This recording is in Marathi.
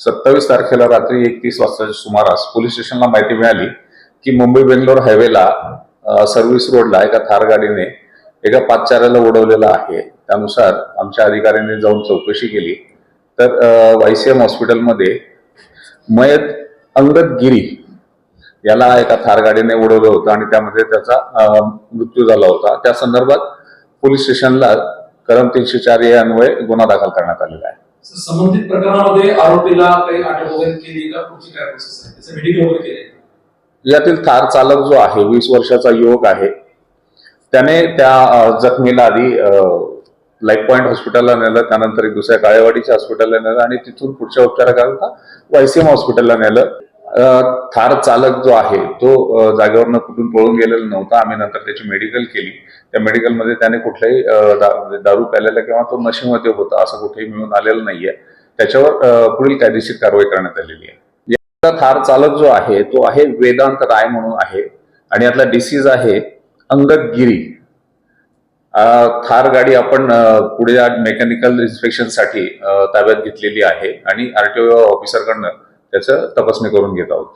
सत्तावीस तारखेला रात्री एकतीस वाजताच्या सुमारास पोलीस स्टेशनला माहिती मिळाली की मुंबई बेंगलोर हायवेला सर्व्हिस रोडला एका थार गाडीने एका पाचचाऱ्याला उडवलेलं आहे. त्यानुसार आमच्या अधिकाऱ्यांनी जाऊन चौकशी केली. तर वायसीएम हॉस्पिटलमध्ये मयत अंगद गिरी याला एका थार गाडीने उडवलं होतं आणि त्यामध्ये त्याचा मृत्यू झाला होता. त्या संदर्भात पोलीस स्टेशनला कलम तीनशे चार अन्वये गुन्हा दाखल करण्यात आलेला आहे. संबंधित प्रकरणामध्ये आरोपीला काही अटक वगैरे केली का? पुढची काय प्रोसेस आहे? त्याचं मेडिकल वगैरे केले यातील कार चालक जो आहे वीस वर्षाचा युवक आहे त्याने त्या जखमीला आधी लाईफ पॉईंट हॉस्पिटलला नेलं त्यानंतर एक दुसऱ्या काळेवाडीच्या हॉस्पिटलला नेलं आणि तिथून पुढच्या उपचाराकरता वायसीएम हॉस्पिटलला नेलं. थार चालक जो आहे तो जागेवरनं कुठून पळून गेलेला नव्हता. आम्ही नंतर त्याची मेडिकल केली. त्या मेडिकलमध्ये त्याने कुठल्याही म्हणजे दारू प्यालेला किंवा तो नशेमध्ये होता असं कुठेही मिळून आलेलं नाहीये. त्याच्यावर पुढील कायदेशीर कारवाई करण्यात आलेली आहे. याचा थार चालक जो आहे तो आहे वेदांत राय म्हणून आहे आणि यातला डिसीज आहे अंगद गिरी थार गाडी आपण पुढे मेकॅनिकल इन्स्पेक्शनसाठी साठी ताब्यात घेतलेली आहे आणि आरटीओ ऑफिसरकडनं त्याचं तपासणी करून घेत आहोत.